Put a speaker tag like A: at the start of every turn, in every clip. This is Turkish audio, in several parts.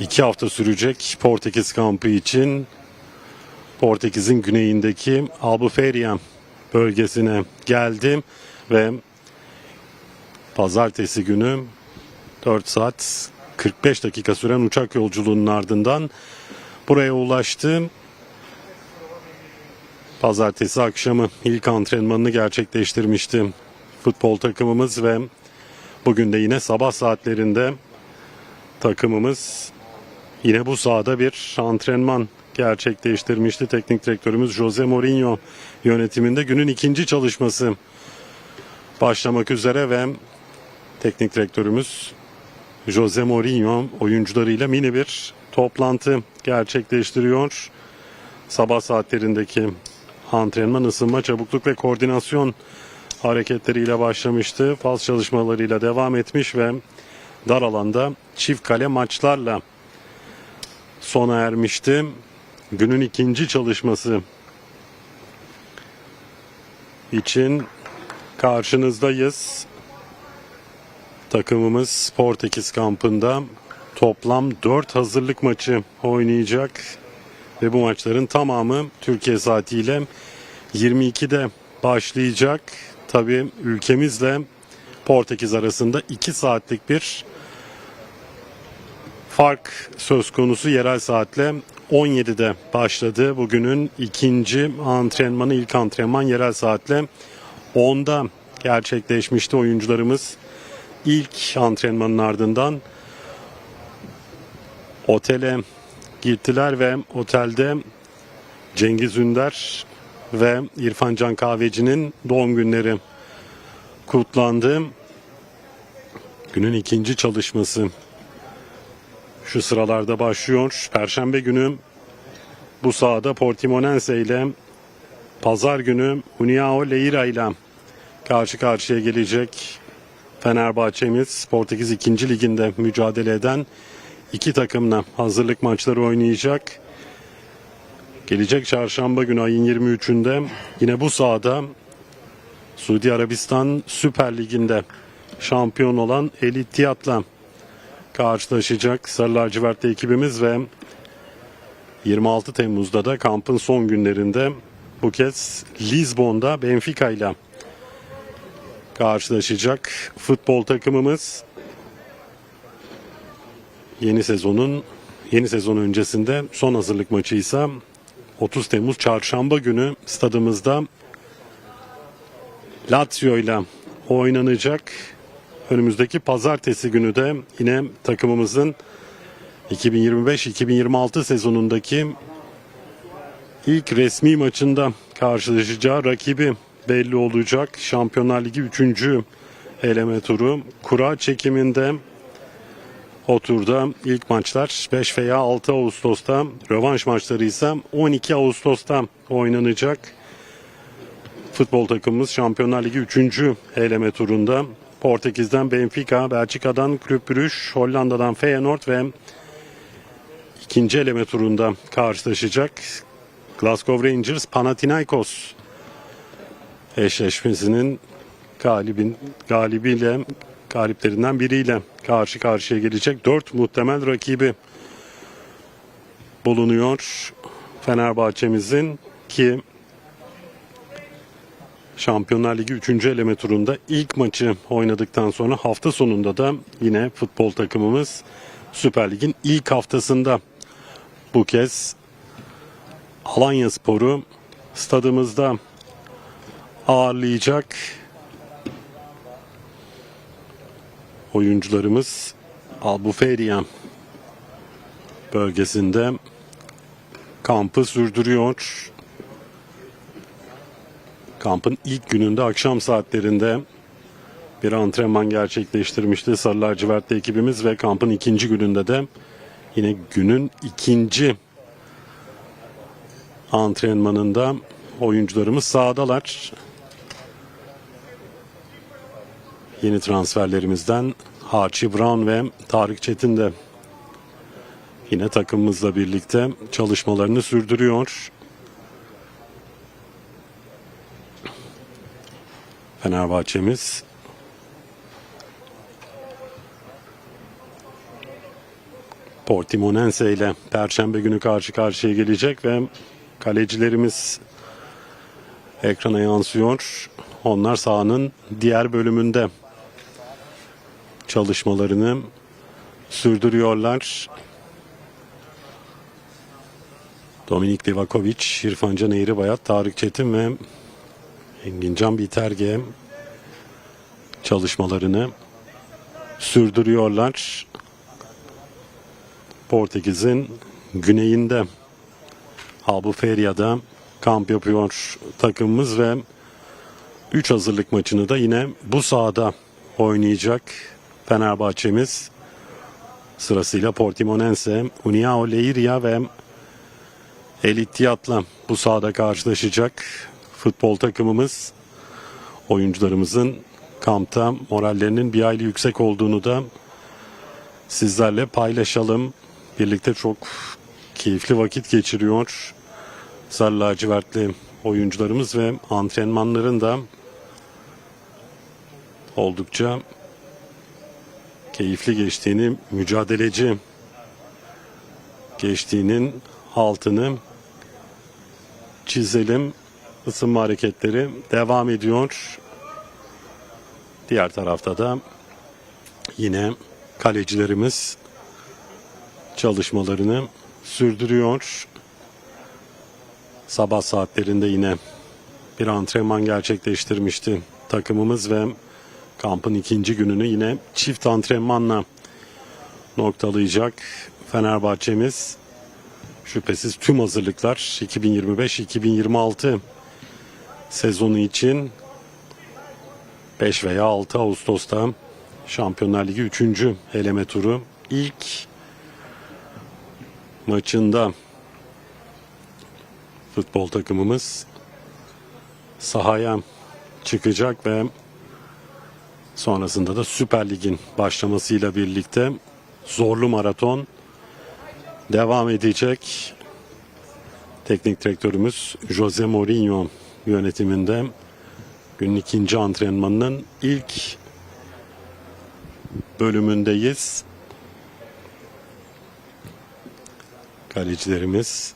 A: İki hafta sürecek Portekiz kampı için Portekiz'in güneyindeki Albufeira bölgesine geldim ve pazartesi günü 4 saat 45 dakika süren uçak yolculuğunun ardından buraya ulaştım. Pazartesi akşamı ilk antrenmanını gerçekleştirmişti futbol takımımız ve bugün de yine sabah saatlerinde takımımız yine bu sahada bir antrenman gerçekleştirmişti. Teknik direktörümüz Jose Mourinho yönetiminde günün ikinci çalışması başlamak üzere ve teknik direktörümüz Jose Mourinho oyuncularıyla mini bir toplantı gerçekleştiriyor. Sabah saatlerindeki antrenman, ısınma, çabukluk ve koordinasyon hareketleriyle başlamıştı. Faz çalışmalarıyla devam etmiş ve dar alanda çift kale maçlarla sona ermişti. Günün ikinci çalışması için karşınızdayız. Takımımız Portekiz kampında toplam 4 hazırlık maçı oynayacak ve bu maçların tamamı Türkiye saatiyle 22'de başlayacak. Tabii ülkemizle Portekiz arasında 2 saatlik bir fark söz konusu yerel saatle 17'de başladı. Bugünün ikinci antrenmanı, ilk antrenman yerel saatle 10'da gerçekleşmişti oyuncularımız. ilk antrenmanın ardından otele gittiler ve otelde Cengiz Ünder ve İrfan Can Kahveci'nin doğum günleri kutlandı. Günün ikinci çalışması şu sıralarda başlıyor. Perşembe günü bu sahada Portimonense ile Pazar günü Uniao Leira ile karşı karşıya gelecek Fenerbahçe'miz Portekiz 2. liginde mücadele eden iki takımla hazırlık maçları oynayacak. Gelecek çarşamba günü ayın 23'ünde yine bu sahada Suudi Arabistan Süper Ligi'nde şampiyon olan El Ittihad'la karşılaşacak Sarı Lacivertli ekibimiz ve 26 Temmuz'da da kampın son günlerinde bu kez Lizbon'da Benfica ile karşılaşacak futbol takımımız. Yeni sezonun yeni sezon öncesinde son hazırlık maçı ise 30 Temmuz çarşamba günü stadımızda Lazio ile oynanacak. Önümüzdeki pazartesi günü de yine takımımızın 2025-2026 sezonundaki ilk resmi maçında karşılaşacağı rakibi belli olacak. Şampiyonlar Ligi 3. eleme turu. Kura çekiminde o turda ilk maçlar 5 veya 6 Ağustos'ta, rövanş maçları ise 12 Ağustos'ta oynanacak. Futbol takımımız Şampiyonlar Ligi 3. eleme turunda Portekiz'den Benfica, Belçika'dan Club Brugge, Hollanda'dan Feyenoord ve ikinci eleme turunda karşılaşacak. Glasgow Rangers, Panathinaikos eşleşmesinin galibin galibiyle galiplerinden biriyle karşı karşıya gelecek. Dört muhtemel rakibi bulunuyor Fenerbahçe'mizin ki Şampiyonlar Ligi 3. eleme turunda ilk maçı oynadıktan sonra hafta sonunda da yine futbol takımımız Süper Lig'in ilk haftasında bu kez Alanya Sporu stadımızda ağırlayacak oyuncularımız Albufeira bölgesinde kampı sürdürüyor. Kampın ilk gününde akşam saatlerinde bir antrenman gerçekleştirmişti Sarı Lacivertli ekibimiz ve kampın ikinci gününde de yine günün ikinci antrenmanında oyuncularımız sahadalar. Yeni transferlerimizden Haçi Brown ve Tarık Çetin de yine takımımızla birlikte çalışmalarını sürdürüyor. Fenerbahçe'miz Portimonense ile Perşembe günü karşı karşıya gelecek ve kalecilerimiz ekrana yansıyor. Onlar sahanın diğer bölümünde çalışmalarını sürdürüyorlar. Dominik Livakovic, İrfan Can Eğribayat, Tarık Çetin ve Engincan Biterge çalışmalarını sürdürüyorlar. Portekiz'in güneyinde Albuferia'da kamp yapıyor takımımız ve 3 hazırlık maçını da yine bu sahada oynayacak Fenerbahçe'miz. Sırasıyla Portimonense, Uniao Leiria ve El İttihad'la bu sahada karşılaşacak futbol takımımız. Oyuncularımızın kampta morallerinin bir hayli yüksek olduğunu da sizlerle paylaşalım. Birlikte çok keyifli vakit geçiriyor. Sarı lacivertli oyuncularımız ve antrenmanların da oldukça keyifli geçtiğini, mücadeleci geçtiğinin altını çizelim. Isınma hareketleri devam ediyor. Diğer tarafta da yine kalecilerimiz çalışmalarını sürdürüyor. Sabah saatlerinde yine bir antrenman gerçekleştirmişti takımımız ve kampın ikinci gününü yine çift antrenmanla noktalayacak Fenerbahçe'miz. Şüphesiz tüm hazırlıklar 2025-2026 sezonu için 5 veya 6 Ağustos'ta Şampiyonlar Ligi 3. eleme turu ilk maçında futbol takımımız sahaya çıkacak ve sonrasında da Süper Lig'in başlamasıyla birlikte zorlu maraton devam edecek. Teknik direktörümüz Jose Mourinho yönetiminde günün ikinci antrenmanının ilk bölümündeyiz. Kalecilerimiz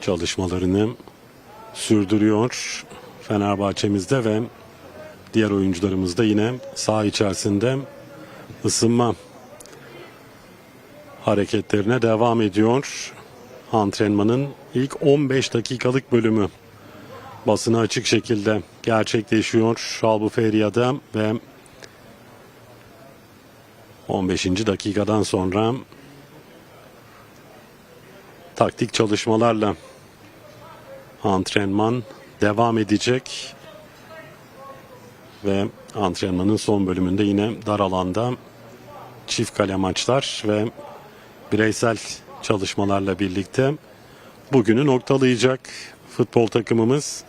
A: çalışmalarını sürdürüyor. Fenerbahçe'mizde ve diğer oyuncularımız da yine saha içerisinde ısınma hareketlerine devam ediyor. Antrenmanın ilk 15 dakikalık bölümü basına açık şekilde gerçekleşiyor Albuferia'da ve 15. dakikadan sonra taktik çalışmalarla antrenman devam edecek ve antrenmanın son bölümünde yine dar alanda çift kale maçlar ve bireysel çalışmalarla birlikte bugünü noktalayacak futbol takımımız.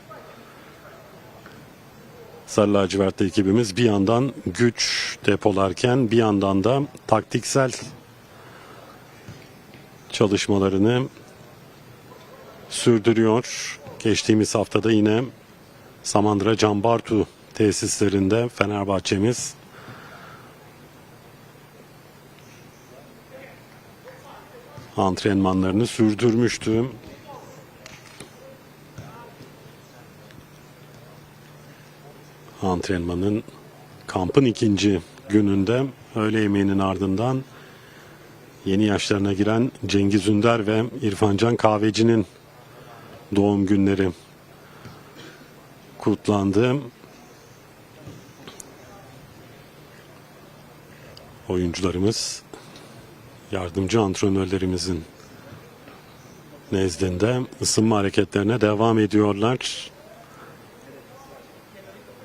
A: Sarı lacivertli ekibimiz bir yandan güç depolarken bir yandan da taktiksel çalışmalarını sürdürüyor. Geçtiğimiz haftada yine Samandıra Cambartu tesislerinde Fenerbahçemiz antrenmanlarını sürdürmüştü. Antrenmanın kampın ikinci gününde öğle yemeğinin ardından yeni yaşlarına giren Cengiz Ünder ve İrfancan Kahveci'nin doğum günleri kutlandı. Oyuncularımız yardımcı antrenörlerimizin nezdinde ısınma hareketlerine devam ediyorlar.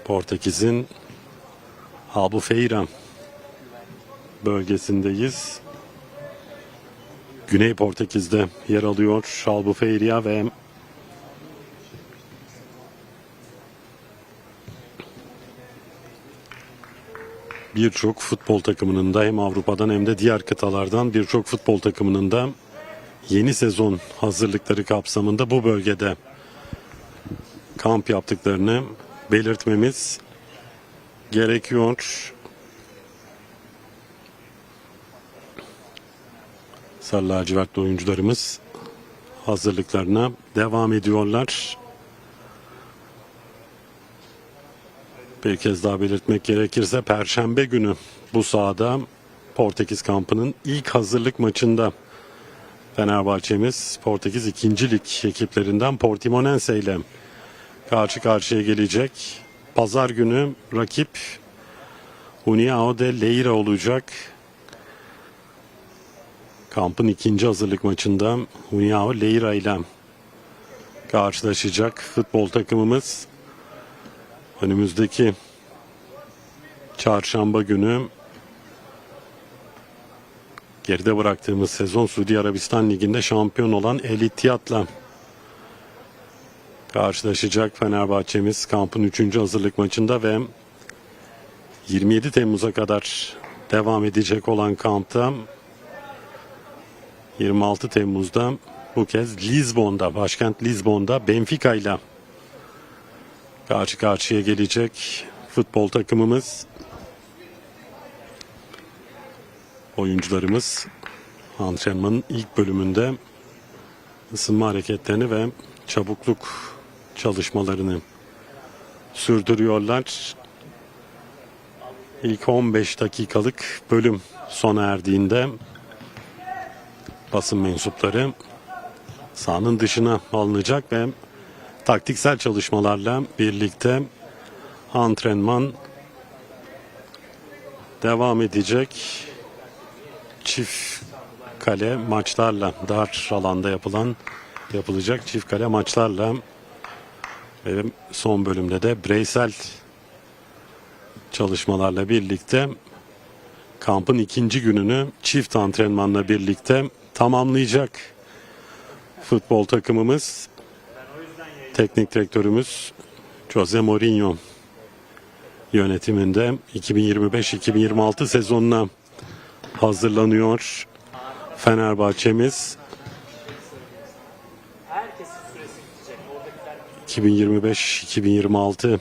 A: Portekiz'in Albufeira bölgesindeyiz. Güney Portekiz'de yer alıyor Albufeira ve birçok futbol takımının da hem Avrupa'dan hem de diğer kıtalardan birçok futbol takımının da yeni sezon hazırlıkları kapsamında bu bölgede kamp yaptıklarını belirtmemiz gerekiyor. Sarı lacivertli oyuncularımız hazırlıklarına devam ediyorlar. Bir kez daha belirtmek gerekirse Perşembe günü bu sahada Portekiz kampının ilk hazırlık maçında Fenerbahçe'miz Portekiz 2. Lig ekiplerinden Portimonense ile karşı karşıya gelecek. Pazar günü rakip União de Leira olacak. Kampın ikinci hazırlık maçında União Leira ile karşılaşacak futbol takımımız. Önümüzdeki çarşamba günü geride bıraktığımız sezon Suudi Arabistan Ligi'nde şampiyon olan El Ittihad'la karşılaşacak Fenerbahçe'miz kampın 3. hazırlık maçında ve 27 Temmuz'a kadar devam edecek olan kampta 26 Temmuz'da bu kez Lizbon'da, başkent Lizbon'da Benfica ile karşı karşıya gelecek futbol takımımız. Oyuncularımız antrenmanın ilk bölümünde ısınma hareketlerini ve çabukluk çalışmalarını sürdürüyorlar. İlk 15 dakikalık bölüm sona erdiğinde basın mensupları sahanın dışına alınacak ve taktiksel çalışmalarla birlikte antrenman devam edecek. Çift kale maçlarla dar alanda yapılan yapılacak çift kale maçlarla ve son bölümde de bireysel çalışmalarla birlikte kampın ikinci gününü çift antrenmanla birlikte tamamlayacak futbol takımımız. Teknik direktörümüz Jose Mourinho yönetiminde 2025-2026 sezonuna hazırlanıyor. Fenerbahçe'miz
B: Herkesin süresi bitecek. Oradakiler
A: 2025-2026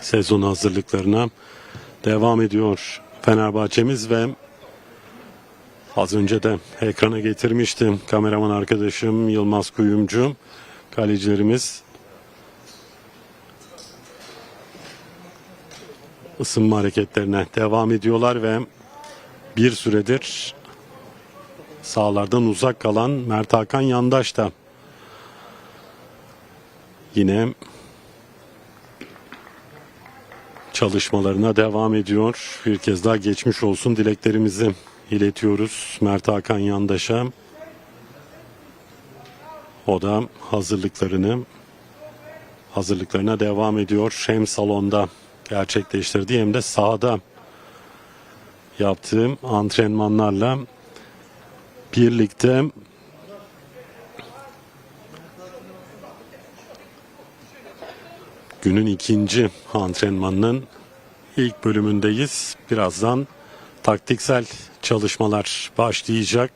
A: sezon hazırlıklarına devam ediyor. Fenerbahçe'miz ve az önce de ekrana getirmiştim kameraman arkadaşım Yılmaz Kuyumcu. Kalecilerimiz ısınma hareketlerine devam ediyorlar ve bir süredir sahalardan uzak kalan Mert Hakan Yandaş da yine çalışmalarına devam ediyor. Bir kez daha geçmiş olsun dileklerimizi iletiyoruz Mert Hakan Yandaş'a. O da hazırlıklarını hazırlıklarına devam ediyor. Hem salonda gerçekleştirdiği hem de sahada yaptığım antrenmanlarla birlikte günün ikinci antrenmanının ilk bölümündeyiz. Birazdan taktiksel çalışmalar başlayacak.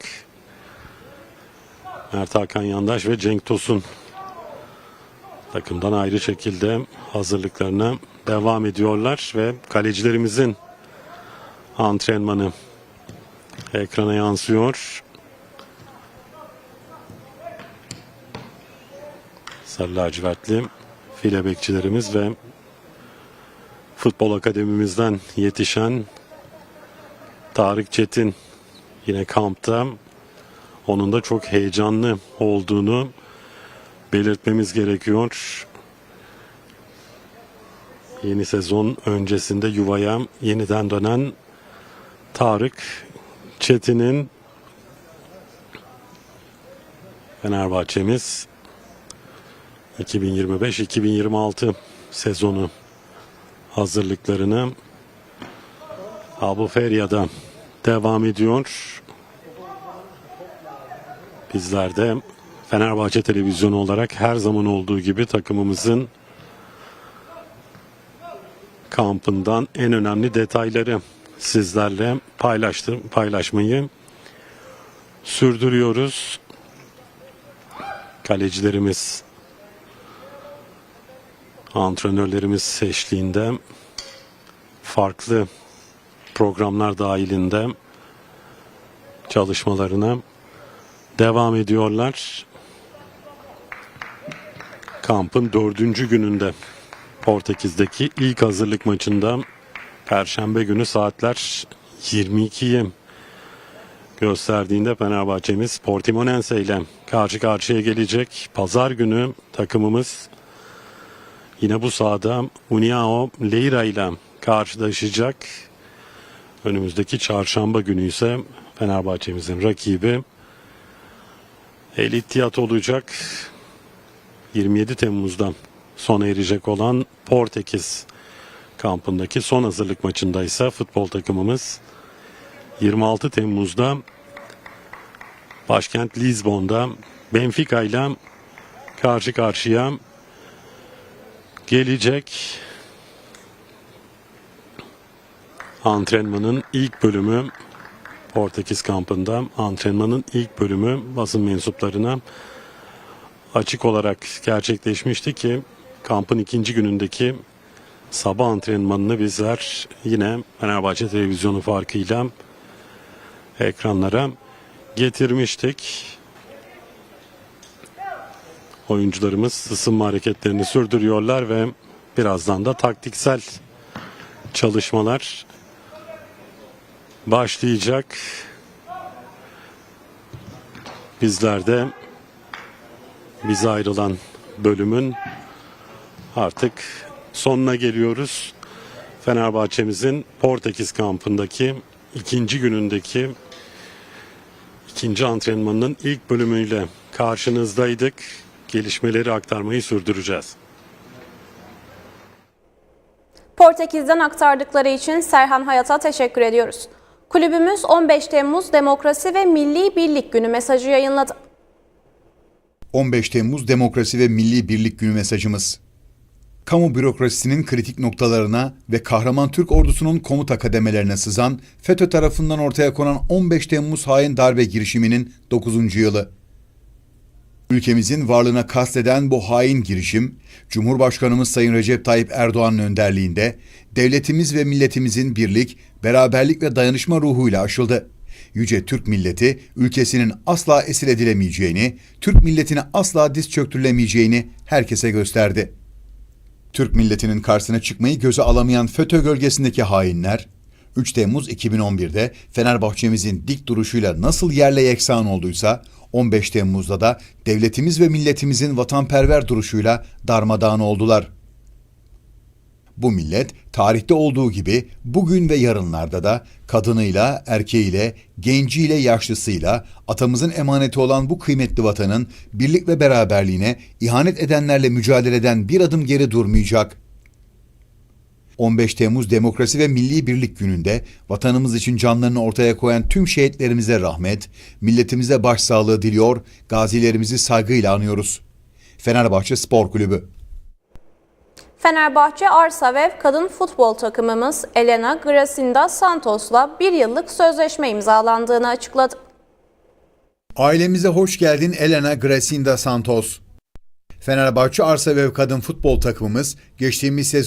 A: Mert Hakan Yandaş ve Cenk Tosun takımdan ayrı şekilde hazırlıklarına devam ediyorlar ve kalecilerimizin antrenmanı ekrana yansıyor. Sarı lacivertli file bekçilerimiz ve futbol akademimizden yetişen Tarık Çetin yine kampta onun da çok heyecanlı olduğunu belirtmemiz gerekiyor. Yeni sezon öncesinde yuvaya yeniden dönen Tarık Çetin'in Fenerbahçemiz 2025-2026 sezonu hazırlıklarını Abu Ferya'da devam ediyor. Bizler de Fenerbahçe televizyonu olarak her zaman olduğu gibi takımımızın kampından en önemli detayları sizlerle paylaştım, paylaşmayı sürdürüyoruz. Kalecilerimiz, antrenörlerimiz eşliğinde farklı programlar dahilinde çalışmalarına devam ediyorlar. Kampın dördüncü gününde Portekiz'deki ilk hazırlık maçında Perşembe günü saatler 22'yi gösterdiğinde Fenerbahçe'miz Portimonense ile karşı karşıya gelecek. Pazar günü takımımız yine bu sahada Uniao Leira ile karşılaşacak. Önümüzdeki çarşamba günü ise Fenerbahçe'mizin rakibi El İttihad olacak. 27 Temmuz'da sona erecek olan Portekiz kampındaki son hazırlık maçında ise futbol takımımız 26 Temmuz'da başkent Lizbon'da Benfica ile karşı karşıya gelecek. Antrenmanın ilk bölümü Portekiz kampında antrenmanın ilk bölümü basın mensuplarına açık olarak gerçekleşmişti ki kampın ikinci günündeki sabah antrenmanını bizler yine Fenerbahçe televizyonu farkıyla ekranlara getirmiştik. Oyuncularımız ısınma hareketlerini sürdürüyorlar ve birazdan da taktiksel çalışmalar başlayacak. Bizler de bize ayrılan bölümün artık sonuna geliyoruz. Fenerbahçe'mizin Portekiz kampındaki ikinci günündeki ikinci antrenmanının ilk bölümüyle karşınızdaydık. Gelişmeleri aktarmayı sürdüreceğiz.
C: Portekiz'den aktardıkları için Serhan Hayat'a teşekkür ediyoruz. Kulübümüz 15 Temmuz Demokrasi ve Milli Birlik Günü mesajı yayınladı.
D: 15 Temmuz Demokrasi ve Milli Birlik Günü mesajımız. Kamu bürokrasisinin kritik noktalarına ve kahraman Türk ordusunun komuta kademelerine sızan FETÖ tarafından ortaya konan 15 Temmuz hain darbe girişiminin 9. yılı. Ülkemizin varlığına kasteden bu hain girişim, Cumhurbaşkanımız Sayın Recep Tayyip Erdoğan'ın önderliğinde devletimiz ve milletimizin birlik, beraberlik ve dayanışma ruhuyla aşıldı. Yüce Türk milleti ülkesinin asla esir edilemeyeceğini, Türk milletine asla diz çöktürülemeyeceğini herkese gösterdi. Türk milletinin karşısına çıkmayı göze alamayan FETÖ gölgesindeki hainler, 3 Temmuz 2011'de Fenerbahçemizin dik duruşuyla nasıl yerle yeksan olduysa, 15 Temmuz'da da devletimiz ve milletimizin vatanperver duruşuyla darmadağın oldular. Bu millet tarihte olduğu gibi bugün ve yarınlarda da kadınıyla, erkeğiyle, genciyle, yaşlısıyla atamızın emaneti olan bu kıymetli vatanın birlik ve beraberliğine ihanet edenlerle mücadeleden bir adım geri durmayacak. 15 Temmuz Demokrasi ve Milli Birlik Günü'nde vatanımız için canlarını ortaya koyan tüm şehitlerimize rahmet, milletimize başsağlığı diliyor, gazilerimizi saygıyla anıyoruz. Fenerbahçe Spor Kulübü
C: Fenerbahçe Arsavev kadın futbol takımımız Elena Gracinda Santos'la bir yıllık sözleşme imzalandığını açıkladı.
D: Ailemize hoş geldin Elena Gracinda Santos. Fenerbahçe Arsa ve Kadın Futbol takımımız geçtiğimiz sezon